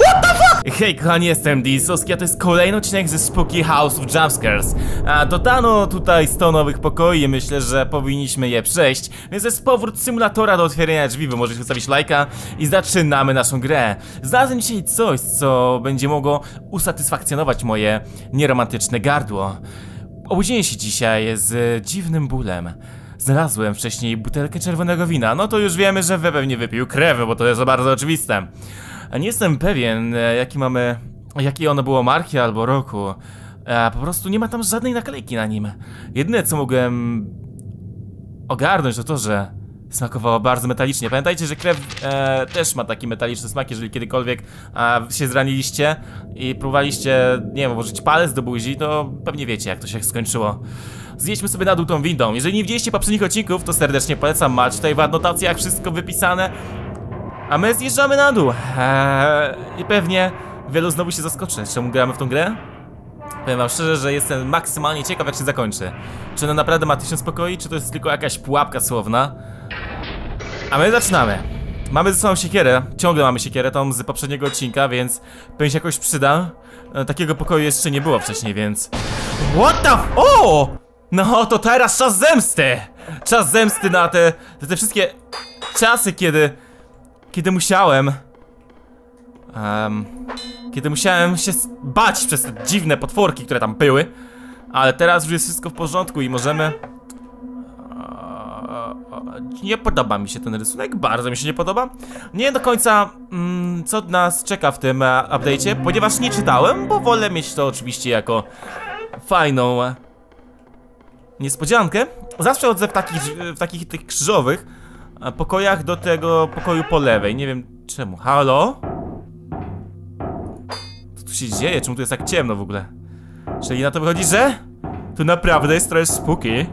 What the fuck? Hej kochani, jestem Disowski, a to jest kolejny odcinek ze Spooky House of Jumpscares. A dodano tutaj 100 nowych pokoi i myślę, że powinniśmy je przejść. Więc jest powrót symulatora do otwierania drzwi, wy możecie zostawić lajka i zaczynamy naszą grę. Znalazłem dzisiaj coś, co będzie mogło usatysfakcjonować moje nieromantyczne gardło. Obudziłem się dzisiaj z dziwnym bólem. Znalazłem wcześniej butelkę czerwonego wina, no to już wiemy, że we pewnie wypił krew, bo to jest bardzo oczywiste. A Nie jestem pewien, e, jaki mamy, jakie ono było marki albo roku. A po prostu nie ma tam żadnej naklejki na nim. Jedyne co mogłem ogarnąć to to, że smakowało bardzo metalicznie. Pamiętajcie, że krew e, też ma taki metaliczny smak, jeżeli kiedykolwiek e, się zraniliście i próbowaliście, nie wiem, włożyć palec do buzi, to pewnie wiecie jak to się skończyło. Zjedźmy sobie na dół tą windą. Jeżeli nie widzieliście poprzednich odcinków, to serdecznie polecam, macie tutaj w adnotacjach wszystko wypisane. A my zjeżdżamy na dół. Eee, I pewnie wielu znowu się zaskoczy, czemu gramy w tą grę. Powiem wam szczerze, że jestem maksymalnie ciekaw jak się zakończy. Czy ona naprawdę ma tysiąc pokoi, czy to jest tylko jakaś pułapka słowna. A my zaczynamy. Mamy ze sobą siekierę, ciągle mamy siekierę, tą z poprzedniego odcinka, więc pewnie się jakoś przyda. E, Takiego pokoju jeszcze nie było wcześniej, więc... What the f... O! No to teraz czas zemsty! Czas zemsty na te, te, te wszystkie czasy, kiedy... Kiedy musiałem... em, kiedy musiałem się bać przez te dziwne potworki, które tam były. Ale teraz już jest wszystko w porządku i możemy... Eee, Nie podoba mi się ten rysunek, bardzo mi się nie podoba. Nie do końca mm, co nas czeka w tym e, update'cie, ponieważ nie czytałem, bo wolę mieć to oczywiście jako fajną e, niespodziankę. Zawsze chodzę w takich, w takich tych krzyżowych e, pokojach do tego pokoju po lewej. Nie wiem czemu. Halo? Co tu się dzieje? Czemu tu jest tak ciemno w ogóle? Czyli na to wychodzi, że tu naprawdę jest trochę spooky.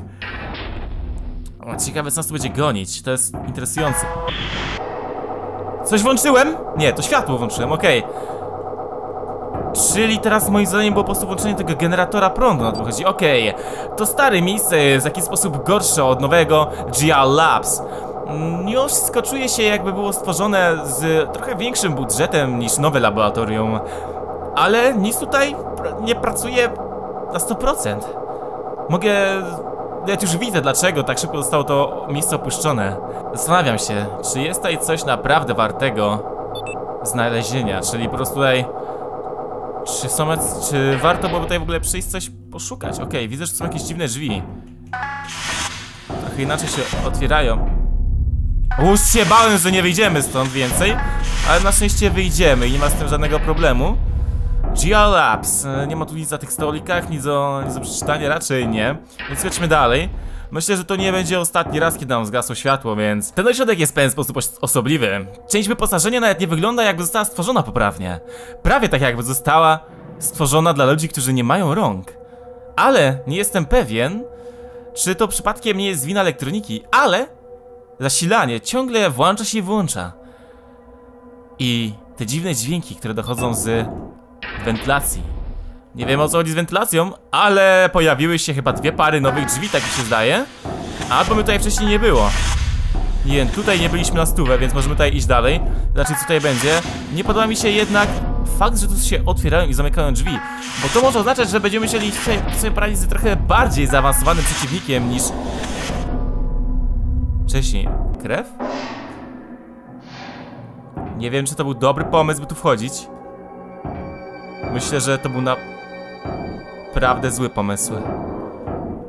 O, ciekawe co nas tu będzie gonić. To jest interesujące. Coś włączyłem? Nie, to światło włączyłem, okej. Czyli teraz moim zadaniem było po prostu włączenie tego generatora prądu na to wychodzi. Okej, to stare miejsce jest w jakiś sposób gorsze od nowego GR Labs. Mimo wszystko czuję się jakby było stworzone z trochę większym budżetem niż nowe laboratorium. Ale nic tutaj nie pracuje na 100%. Mogę... Ja już widzę dlaczego tak szybko zostało to miejsce opuszczone. Zastanawiam się, czy jest tutaj coś naprawdę wartego znalezienia, czyli po prostu tutaj... Czy są, czy warto byłoby tutaj w ogóle przyjść coś poszukać? Okej, widzę, że są jakieś dziwne drzwi. Trochę inaczej się otwierają. Już się bałem, że nie wyjdziemy stąd więcej, ale na szczęście wyjdziemy i nie ma z tym żadnego problemu. GR Labs, nie ma tu nic na tych stolikach, nic do, nic do przeczytania, raczej nie. Więc chodźmy dalej. Myślę, że to nie będzie ostatni raz, kiedy nam zgasło światło, więc ten ośrodek jest w pewien sposób os- osobliwy. Część wyposażenia nawet nie wygląda jakby została stworzona poprawnie. Prawie tak jakby została stworzona dla ludzi, którzy nie mają rąk. Ale nie jestem pewien, czy to przypadkiem nie jest wina elektroniki, ale zasilanie ciągle włącza się i włącza. I te dziwne dźwięki, które dochodzą z wentylacji. Nie wiem o co chodzi z wentylacją, ale pojawiły się chyba dwie pary nowych drzwi, tak mi się zdaje. Albo my tutaj wcześniej nie było. Nie wiem, tutaj nie byliśmy na stówę, więc możemy tutaj iść dalej. Zobaczyć co tutaj będzie. Nie podoba mi się jednak fakt, że tu się otwierają i zamykają drzwi. Bo to może oznaczać, że będziemy musieli sobie poradzić z trochę bardziej zaawansowanym przeciwnikiem niż... Wcześniej. Krew? Nie wiem, czy to był dobry pomysł, by tu wchodzić. Myślę, że to był naprawdę zły pomysł.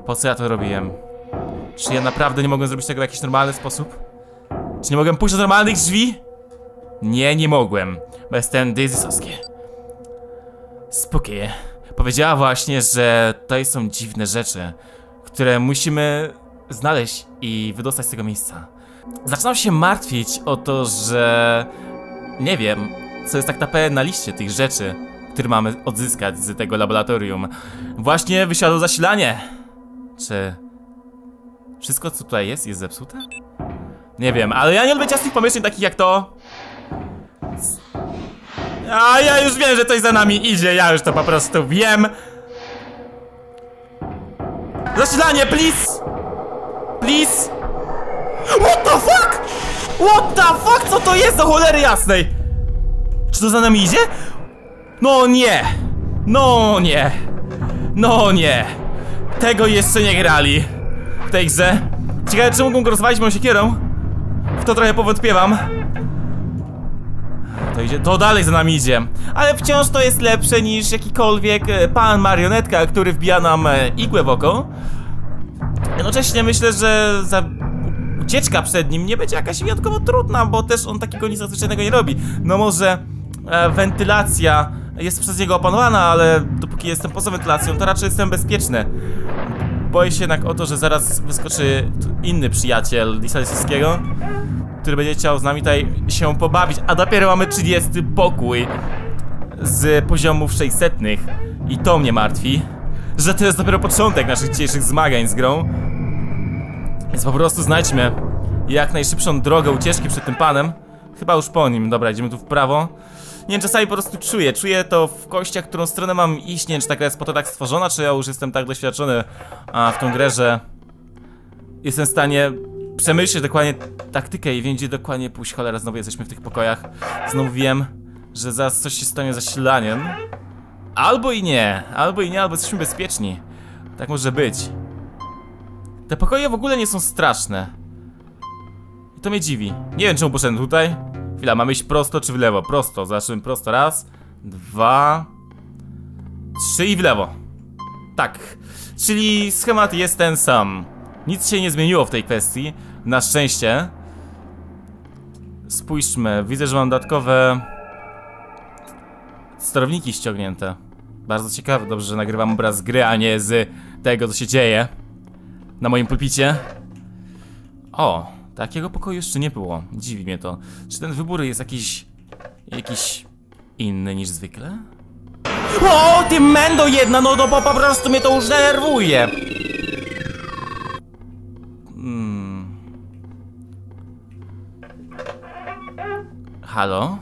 Po co ja to robiłem? Czy ja naprawdę nie mogłem zrobić tego w jakiś normalny sposób? Czy nie mogłem pójść do normalnych drzwi? Nie, nie mogłem, bo jestem dizysowski. Spokój. Powiedziała właśnie, że tutaj są dziwne rzeczy, które musimy znaleźć i wydostać z tego miejsca. Zaczynam się martwić o to, że nie wiem, co jest tak naprawdę na liście tych rzeczy, które mamy odzyskać z tego laboratorium. Właśnie wysiadło zasilanie. Czy wszystko, co tutaj jest, jest zepsute? Nie wiem, ale ja nie lubię ciasnych pomyśleń takich jak to. A ja już wiem, że coś za nami idzie, ja już to po prostu wiem. Zasilanie, please! Please! What the fuck? What the fuck? Co to jest do cholery jasnej? Czy to za nami idzie? No nie! No nie! No nie! Tego jeszcze nie grali w tej grze. Ciekawe, czy mógłbym go rozwalić moją siekierą? W to trochę powątpiewam. To idzie, to dalej za nami idzie. Ale wciąż to jest lepsze niż jakikolwiek e, pan marionetka, który wbija nam e, igłę w oko. Jednocześnie myślę, że za ucieczka przed nim nie będzie jakaś wyjątkowo trudna, bo też on takiego nic nadzwyczajnego nie robi. No może e, wentylacja jest przez niego opanowana, ale dopóki jestem poza wentylacją, to raczej jestem bezpieczny. Boję się jednak o to, że zaraz wyskoczy inny przyjaciel Lisalskiego, który będzie chciał z nami tutaj się pobawić, a dopiero mamy 30 pokój z poziomów 600 i to mnie martwi, że to jest dopiero początek naszych dzisiejszych zmagań z grą. Więc po prostu znajdźmy jak najszybszą drogę ucieczki przed tym panem. Chyba już po nim. Dobra, idziemy tu w prawo. Nie wiem, czasami po prostu czuję. Czuję to w kościach, którą stronę mam iść. Nie wiem, czy ta gra jest po to tak stworzona, czy ja już jestem tak doświadczony a, w tą grę, że jestem w stanie przemyśleć dokładnie taktykę i wiem, gdzie dokładnie pójść. Cholera, znowu jesteśmy w tych pokojach. Znowu wiem, że zaraz coś się stanie zasilaniem. Albo i nie, albo i nie, albo jesteśmy bezpieczni. Tak może być. Te pokoje w ogóle nie są straszne. I to mnie dziwi. Nie wiem, czemu poszedłem tutaj. Chwila, mamy iść prosto czy w lewo? Prosto, zobaczymy prosto. Raz, dwa, trzy i w lewo. Tak. Czyli schemat jest ten sam. Nic się nie zmieniło w tej kwestii. Na szczęście. Spójrzmy, widzę, że mam dodatkowe sterowniki ściągnięte. Bardzo ciekawe, dobrze, że nagrywam obraz gry, a nie z tego, co się dzieje na moim pulpicie. O, takiego pokoju jeszcze nie było. Dziwi mnie to. Czy ten wybór jest jakiś... jakiś... inny niż zwykle? O, ty mendo jedna, no to po, po prostu mnie to już. Hmm. Halo?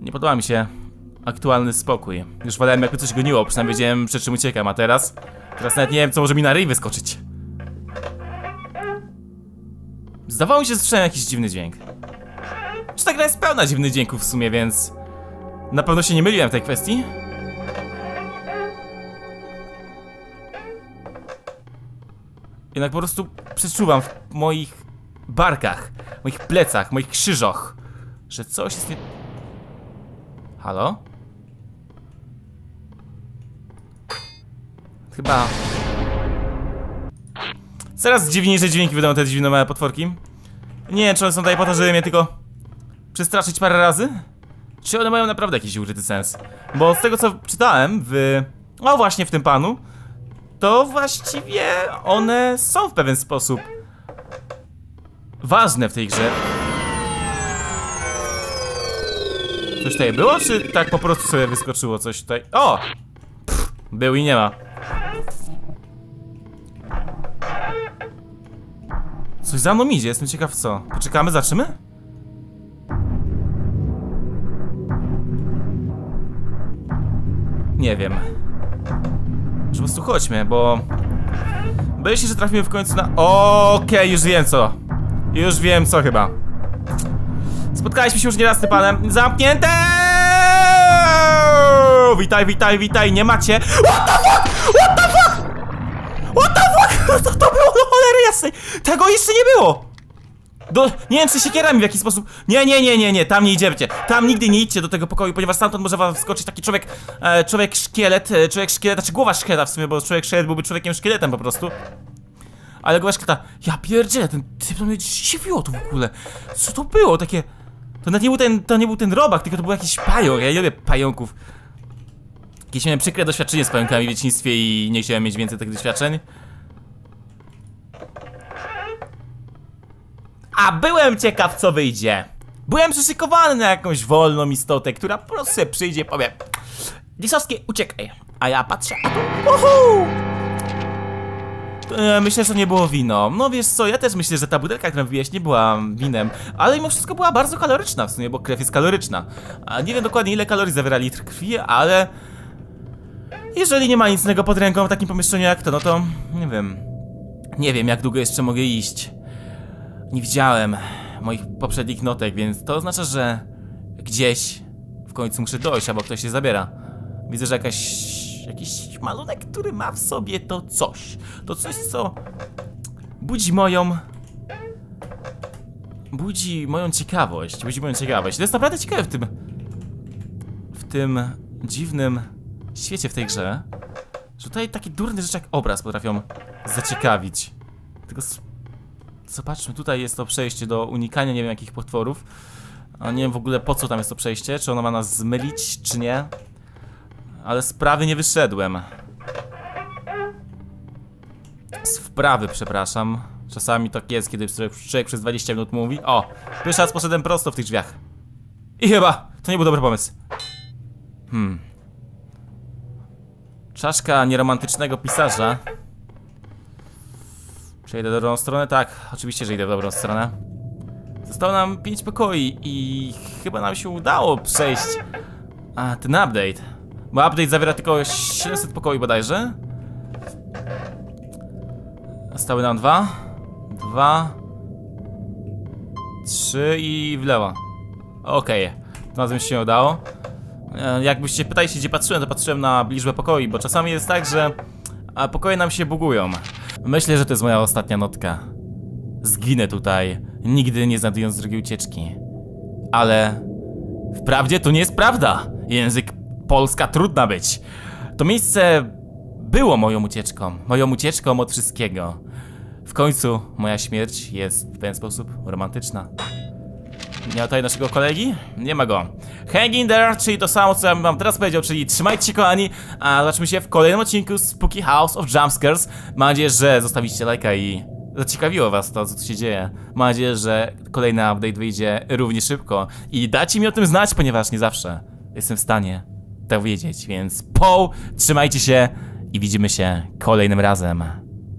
Nie podoba mi się aktualny spokój. Już wolałem jakby coś goniło, przynajmniej wiedziałem przed czym uciekam, a teraz... Teraz nawet nie wiem co może mi na ryj wyskoczyć. Zdawało mi się, że słyszałem jakiś dziwny dźwięk. Czy ta gra jest pełna dziwnych dźwięków w sumie, więc... Na pewno się nie myliłem w tej kwestii. Jednak po prostu przeczuwam w moich barkach, moich plecach, moich krzyżoch, że coś jest nie... Halo? Chyba... Coraz dziwniejsze dźwięki wydają te dziwne małe potworki. Nie wiem, czy one są tutaj po to, żeby mnie tylko przestraszyć parę razy? Czy one mają naprawdę jakiś ukryty sens? Bo z tego, co czytałem w... O, właśnie w tym panu, to właściwie one są w pewien sposób ważne w tej grze. Coś tutaj było, czy tak po prostu sobie wyskoczyło coś tutaj? O! Pff, był i nie ma. Coś za mną idzie, jestem ciekaw co. Poczekamy, zaczymy? Nie wiem. Po prostu chodźmy, bo... Boję się, że trafimy w końcu na... Okej, okay, już wiem co. Już wiem co chyba. Spotkaliśmy się już nieraz z tym panem. Zamknięte! Witaj, witaj, witaj, nie macie. What the fuck? What the fuck? What the fuck? To, to było do cholery jasnej. Tego jeszcze nie było. Do, nie wiem, czy siekierami w jakiś sposób. Nie, nie, nie, nie, nie, tam nie idziecie. Tam nigdy nie idźcie do tego pokoju, ponieważ stamtąd może wam wskoczyć taki człowiek, e, człowiek szkielet, e, człowiek szkielet, znaczy głowa szkieleta w sumie, bo człowiek szkielet byłby człowiekiem szkieletem po prostu. Ale głowa szkieleta, ja pierdzielę, ten typ to mnie dziwiło to w ogóle. Co to było, takie... To nawet nie był ten, to nie był ten robak, tylko to był jakiś pająk, ja nie lubię pająków. Jakieś miałem przykre doświadczenie z pająkami w dzieciństwie i nie chciałem mieć więcej tych doświadczeń. A byłem ciekaw co wyjdzie. Byłem przyszykowany na jakąś wolną istotę, która po prostu sobie przyjdzie i powie Disowski, uciekaj. A ja patrzę, a uhu! E, myślę, że nie było wino. No wiesz co, ja też myślę, że ta butelka, którą wybiłeś, nie była winem, ale mimo wszystko była bardzo kaloryczna w sumie, bo krew jest kaloryczna. A nie wiem dokładnie ile kalorii zawiera litr krwi, ale... Jeżeli nie ma nic innego pod ręką w takim pomieszczeniu jak to, no to... nie wiem. Nie wiem jak długo jeszcze mogę iść. Nie widziałem moich poprzednich notek, więc to oznacza, że gdzieś w końcu muszę dojść, albo ktoś się zabiera. Widzę, że jakaś, jakiś malunek, który ma w sobie to coś. To coś, co budzi moją... Budzi moją ciekawość, budzi moją ciekawość. To jest naprawdę ciekawe w tym... W tym dziwnym świecie w tej grze, że tutaj takie durne rzeczy jak obraz potrafią zaciekawić. Tylko zobaczmy, tutaj jest to przejście do unikania nie wiem jakich potworów. A nie wiem w ogóle po co tam jest to przejście, czy ono ma nas zmylić, czy nie. Ale z prawy nie wyszedłem. Z wprawy, przepraszam. Czasami tak jest, kiedy człowiek przez 20 minut mówi. O, pierwszy raz poszedłem prosto w tych drzwiach. I chyba to nie był dobry pomysł. Hmm. Czaszka nieromantycznego pisarza. Przejdę do dobrą stronę? Tak, oczywiście, że idę w dobrą stronę. Zostało nam 5 pokoi i chyba nam się udało przejść a, ten update. Bo update zawiera tylko 700 pokoi bodajże. Zostały nam dwa. Dwa. Trzy i w lewo. Okej, tym razem się udało. E, Jakbyście pytali się gdzie patrzyłem, to patrzyłem na liczbę pokoi, bo czasami jest tak, że a, pokoje nam się bugują. Myślę, że to jest moja ostatnia notka. Zginę tutaj, nigdy nie znajdując drugiej ucieczki. Ale wprawdzie to nie jest prawda. Język Polska trudna być. To miejsce było moją ucieczką, moją ucieczką od wszystkiego. W końcu moja śmierć jest w ten sposób romantyczna. Nie ma tutaj naszego kolegi? Nie ma go. Hang in there, czyli to samo co ja wam teraz powiedział, czyli trzymajcie się kochani, a zobaczymy się w kolejnym odcinku Spooky House of Jumpscares. Mam nadzieję, że zostawicie lajka i zaciekawiło was to, co tu się dzieje. Mam nadzieję, że kolejny update wyjdzie równie szybko i dacie mi o tym znać, ponieważ nie zawsze jestem w stanie to wiedzieć, więc po, trzymajcie się i widzimy się kolejnym razem.